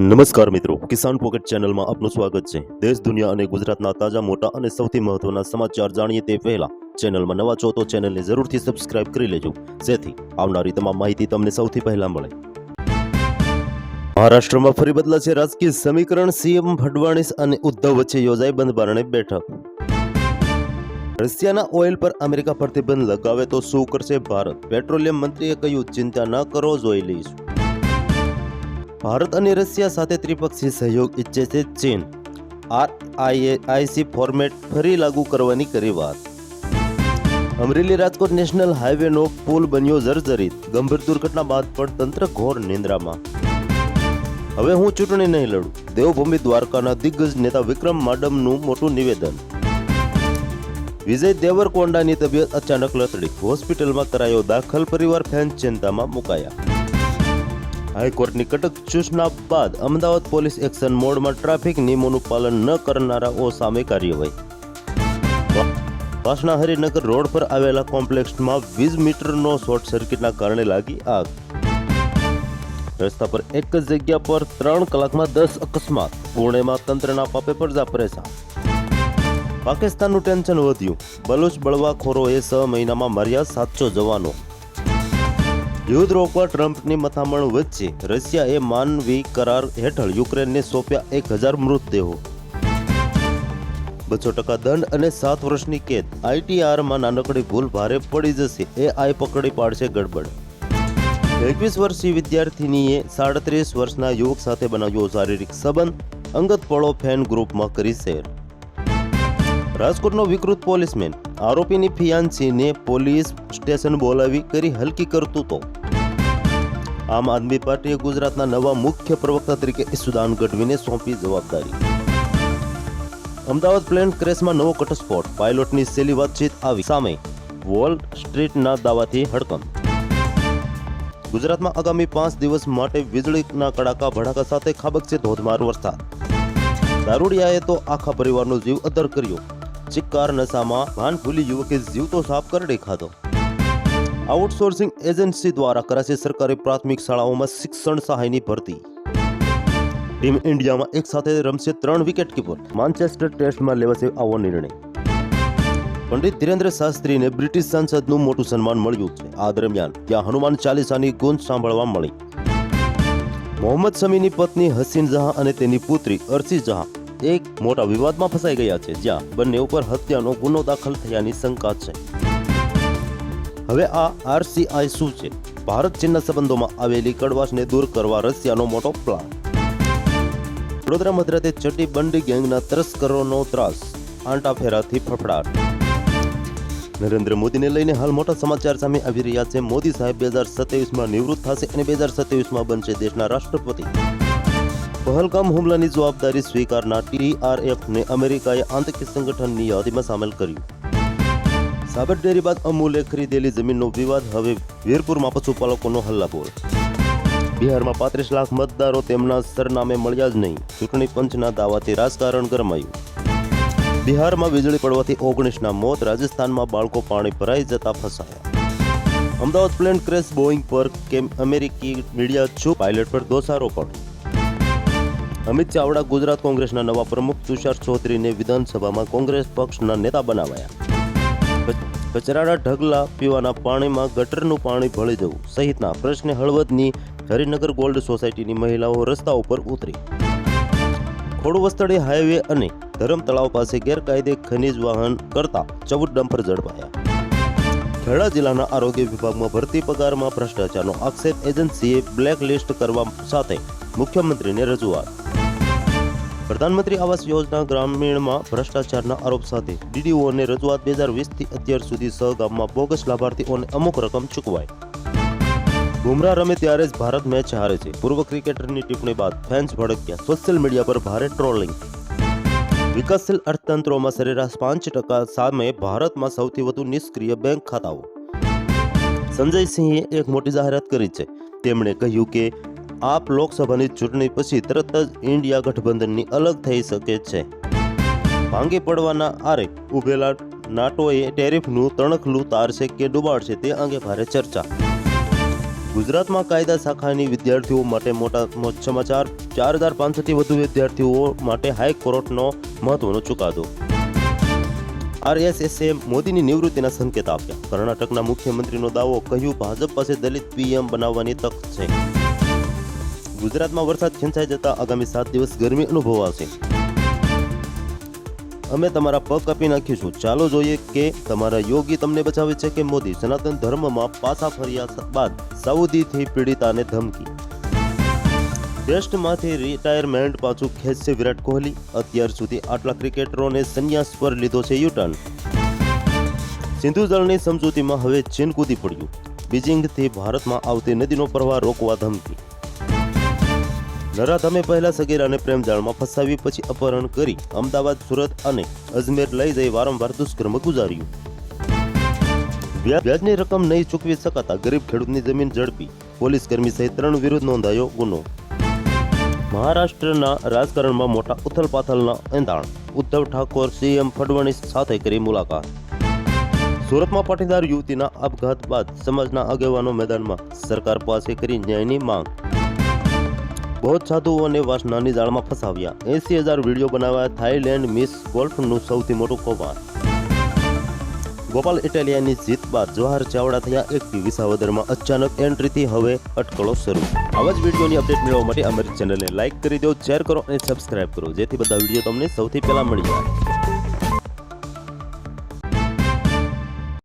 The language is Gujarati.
નમસ્કાર મિત્રો, કિસાન પોકેટ ચેનલમાં આપનું સ્વાગત છે. દેશ, દુનિયા અને ગુજરાતના તાજા, મોટા અને સૌથી મહત્વના સમાચાર જાણીએ તે પહેલા ચેનલમાં નવા છો તો ચેનલને જરૂરથી સબસ્ક્રાઇબ કરી લેજો. જેથી આવનારી તમામ માહિતી તમને સૌથી પહેલા મળે. મહારાષ્ટ્રમાં ફરી બદલાશે રાજકીય સમીકરણ. સીએમ ફડવાણીસ અને ઉદ્ધવ વચ્ચે યોજાઈ બંધબારણે બેઠક. રશિયાના ઓઇલ પર અમેરિકા પ્રતિબંધ લગાવે તો શું કરશે ભારત? પેટ્રોલિયમ મંત્રીએ કહ્યું, ચિંતા ન કરો, જોઈ લઈશું. ભારત અને રશિયા સાથે ત્રિપક્ષીય સહયોગ ઈચ્છે છે ચીન. આરઆઈસી ફોર્મેટ ફરી લાગુ કરવાની કરી વાત. અમરેલી રાજકોટ નેશનલ હાઈવેનો પુલ બન્યો જર્જરિત. ગંભીર દુર્ઘટના બાદ પણ તંત્ર ઘોર નિંદ્રામાં. હવે હું ચૂંટણી નહીં લડું. દેવભૂમિ દ્વારકાના દિગ્ગજ નેતા વિક્રમ માડમનું મોટું નિવેદન. વિજય દેવરકોંડાની તબિયત અચાનક લથડી. હોસ્પિટલમાં કરાયો દાખલ પરિવાર ફેન ચિંતામાં મુકાયા. હાઈકોર્ટની કટક સૂચના બાદ અમદાવાદ પોલીસ એક્શન મોડમાં ટ્રાફિક નિયમોનું પાલન ન કરનારાઓ સામે કાર્યવાહી. વાસણા હરિનગર રોડ પર આવેલા કોમ્પ્લેક્સમાં વીસ મીટરનો શોર્ટ સર્કિટના કારણે લાગી આગ. રસ્તા પર એક જ જગ્યા પર ત્રણ કલાકમાં દસ અકસ્માત. પુણેમાં તંત્રના પાપે પડદા પરેશાન. પાકિસ્તાનનું ટેન્શન વધ્યું. બલુચ બળવાખોરોએ છ મહિનામાં માર્યા સાતસો જવાનો. યુદ્ધ રોકવા ટ્રમ્પની મથામણ વચ્ચે રશિયાએ માનવી કરાર હેઠળ યુક્રેનને સોંપ્યા એક હજાર મૃતદેહો. બસો ટકા દંડ અને સાત વર્ષની કેદ. આઈટીઆરમાં નાનકડી ભૂલ ભારે પડી જશે. એ આઈ પકડી પાડશે ગડબડ. એકવીસ વર્ષીય વિદ્યાર્થીનીએ સાડત્રીસ વર્ષના યુવક સાથે બનાવ્યો શારીરિક સંબંધ. અંગત પળો ફેન ગ્રુપમાં કરી શેર. રાજકોટનો વિકૃત પોલીસમેન. આરોપીની ફિયાન્સીને પોલીસ સ્ટેશન બોલાવી કરી હલકી કરતૂતો. આમ આદમી પાર્ટીએ ગુજરાતના નવા મુખ્ય પ્રવક્તા તરીકે ઈસુદાન ગઢવીને સોંપી જવાબદારી. અમદાવાદ પ્લેન ક્રેશમાં નવો ઘટસ્ફોટ. પાયલોટની સેલી વાતચીત આવી સામે વોલ સ્ટ્રીટના દાવાથી હડકંપ. ગુજરાતમાં આગામી પાંચ દિવસ માટે વીજળીના કડાકા ભડાકા સાથે ખાબકશે ધોધમાર વરસાદ. દારૂડિયાએ તો આખા પરિવારનો જીવ અદર કર્યો. ચિક્કાર નશામાં ભાન ભૂલી યુવકે જીવ તો સાફ કરડે ખાધો. આઉટસોર્સિંગ એજન્સી દ્વારા કરાશે સરકારી પ્રાથમિક શાળાઓમાં શિક્ષણ સહાયની ભરતી. ટીમ ઇન્ડિયામાં એક સાથે રમશે ત્રણ વિકેટ કીપર. માન્ચેસ્ટર ટેસ્ટમાં લેવાશે આવો નિર્ણય. પંડિત ધીરેન્દ્ર શાસ્ત્રીને બ્રિટિશ સાંસદનું મોટું સન્માન મળ્યું છે. આ દરમિયાન ત્યાં હનુમાન ચાલીસાની ગુંજ સાંભળવા મળી. મોહમ્મદ શમીની પત્ની હસીન જહાં અને તેની પુત્રી અર્શી જહાં એક મોટા વિવાદમાં ફસાઈ ગયા છે, જ્યાં બંને ઉપર હત્યાનો ગુનો દાખલ થયાની શંકા છે. હવે આ આરસીઆઈ શું છે? ભારત ચીનના સંબંધોમાં આવેલી કડવાશને દૂર કરવા રશિયાનો મોટો પ્લાન. વડોદરા, મધરાતે ચટી બંડી ગેંગના તસ્કરોનો ત્રાસ આંટા ફેરાથી ફફડાટ. નરેન્દ્ર મોદીને લઈને હાલ મોટા સમાચાર સામે આવી રહ્યા છે. મોદી સાહેબ બે હજાર સત્યાવીસમાં નિવૃત્ત થશે અને બે હજાર સત્યાવીસમાં બનશે દેશના રાષ્ટ્રપતિ. પહલગામ હુમલાની જવાબદારી સ્વીકારનાર ટીઆરએફને અમેરિકાએ આતંકી સંગઠનની યાદીમાં સામેલ કર્યું. સાબર ડેરી બાદ અમૂલે ખરીદેલી જમીનનો વિવાદ. હવે વીરપુરમાં પશુપાલકોનો હલ્લાબોલ બિહારમાં પાંત્રીસ લાખ મતદારો તેમના સરનામે મળ્યા જ નહીં. ચૂંટણી પંચના દાવાથી રાજકારણ ગરમાયું. બિહારમાં વીજળી પડવાથી ઓગણીસના મોત, રાજસ્થાનમાં બાળકો પાણી ભરાઈ જતા ફસાયા. અમદાવાદ પ્લેન ક્રેશ બોઈંગ પર કેમ અમેરિકી મીડિયા છું પાયલટ પર દોષારોપણ. અમિત ચાવડા ગુજરાત કોંગ્રેસના નવા પ્રમુખ, તુષાર ચૌધરીને વિધાનસભામાં કોંગ્રેસ પક્ષના નેતા બનાવાયા. કચરાના ઢગલા પીવાના પાણીમાં ગટરનું પાણી ભળી જવું સહિતના પ્રશ્ને હળવદની હરિનગર ગોલ્ડ સોસાયટીની મહિલાઓ રસ્તા ઉપર ઉતરી. ખોડવસ્તળી હાઈવે અને ધરમ તળાવ પાસે ગેરકાયદે ખનીજ વાહન કરતા ચૌદ ડમ્પર ઝડપાયા. ખેડા જિલ્લાના આરોગ્ય વિભાગમાં ભરતી પગારમાં ભ્રષ્ટાચારનો આક્ષેપ એજન્સીએ બ્લેક લિસ્ટ કરવા સાથે મુખ્યમંત્રીને રજૂઆત. પ્રધાનમંત્રી આવાસ યોજના ગ્રામીણમાં ભ્રષ્ટાચારના આરોપ સાથે ડીડીઓને રજૂઆત બે હજાર વીસથી અત્યાર સુધી સહ ગામમાં બોગસ લાભાર્થીઓને અમુક રકમ ચૂકવાય બુમરાહ રમે ત્યારે જ ભારત મેચ હારે છે. પૂર્વ ક્રિકેટરની ટિપ્પણી બાદ ફેન્સ ભડક્યા. સોશિયલ મીડિયા પર ભારે ટ્રોલિંગ. વિકાસશીલ અર્થતંત્રોમાં સરેરાશ પાંચ ટકા સામે ભારતમાં સૌથી વધુ નિષ્ક્રિય બેંક ખાતાઓ. સંજય સિંહે એક મોટી જાહેરાત કરી છે. તેમણે કહ્યું કે આપ લોકસભાની ચૂંટણી પછી તરત જ ઇન્ડિયા ગઠબંધનની અલગ થઈ શકે છે. ભાંગી પડવાના આરે ઉભેલા નાટોએ ટેરિફનું તણખલું તારશે કે ડૂબાડશે તે અંગે ભારે ચર્ચા. ગુજરાતમાં કાયદા શાખાની વિદ્યાર્થીઓ માટે મોટા સમાચાર, ચાર હજાર પાંચસોથી વધુ વિદ્યાર્થીઓ માટે હાઈકોર્ટનો મહત્વનો ચુકાદો. આરએસએસએ મોદીની નિવૃત્તિના સંકેત આપ્યા. કર્ણાટકના મુખ્યમંત્રીનો દાવો, કહ્યું, ભાજપ પાસે દલિત પીએમ બનાવવાની તક છે. ગુજરાતમાં વરસાદ ખેંચાઈ જતા આગામી સાત દિવસ ગરમી અનુભવાશે. અમે તમારા પગ કાપી નાખીશું. ચાલો જોઈએ કે તમારા યોગી તમને બચાવે છે કે મોદી? સનાતન ધર્મમાં પાછા ફર્યા બાદ સાઉદીથી પીડિતાને ધમકી. ટેસ્ટમાંથી રિટાયરમેન્ટ પાછું ખેંચશે વિરાટ કોહલી. અત્યાર સુધી આટલા ક્રિકેટરોને સંન્યાસ પર લીધો છે યુટર્ન સિંધુ જળની સમજૂતીમાં હવે ચીન કૂદી પડ્યું. બીજિંગથી ભારતમાં આવતી નદીનો પ્રવાહ રોકવા ધમકી. નરાધમે પહેલા સગીરાને પ્રેમજાળમાં ફસાવી પછી અપહરણ કરી અમદાવાદ, સુરત અને અજમેર લઈ જઈ વારંવાર દુષ્કર્મ ગુજાર્યું. વ્યાજની રકમ નહીં ચૂકવી શકાતા ગરીબ ખેડૂતની જમીન ઝડપી. પોલીસ કર્મી સહિત ત્રણ વિરુદ્ધ નોંધાયો ગુનો. મહારાષ્ટ્રના રાજકારણમાં મોટા ઉથલપાથલના એંધાણ. ઉદ્ધવ ઠાકોર, સીએમ ફડવણીસ સાથે કરી મુલાકાત. સુરતમાં પાટીદાર યુવતીના આપઘાત બાદ સમાજના આગેવાનો મેદાનમાં સરકાર પાસે કરી ન્યાયની માંગ. બૌદ્ધ સાધુઓને વાસનાની જાળમાં ફસાવ્યા. એસી હજાર વીડિયો બનાવ્યા થાઈલેન્ડ મિસ ગોલ્ફનું સૌથી મોટું કૌભાંડ. ગોપાલ ઇટાલિયાની જીત બાદ જવાહર ચાવડા થયા એકટી વિસાવદરમાં. અચાનક એન્ટ્રીથી હવે અટકળો શરૂ. આવા જ વિડીયોની અપડેટ મેળવવા માટે અમારી ચેનલને લાઇક કરી દો, શેર કરો અને સબસ્ક્રાઇબ કરો. જેથી બધા વીડિયો તમને સૌથી પહેલા મળી જાય.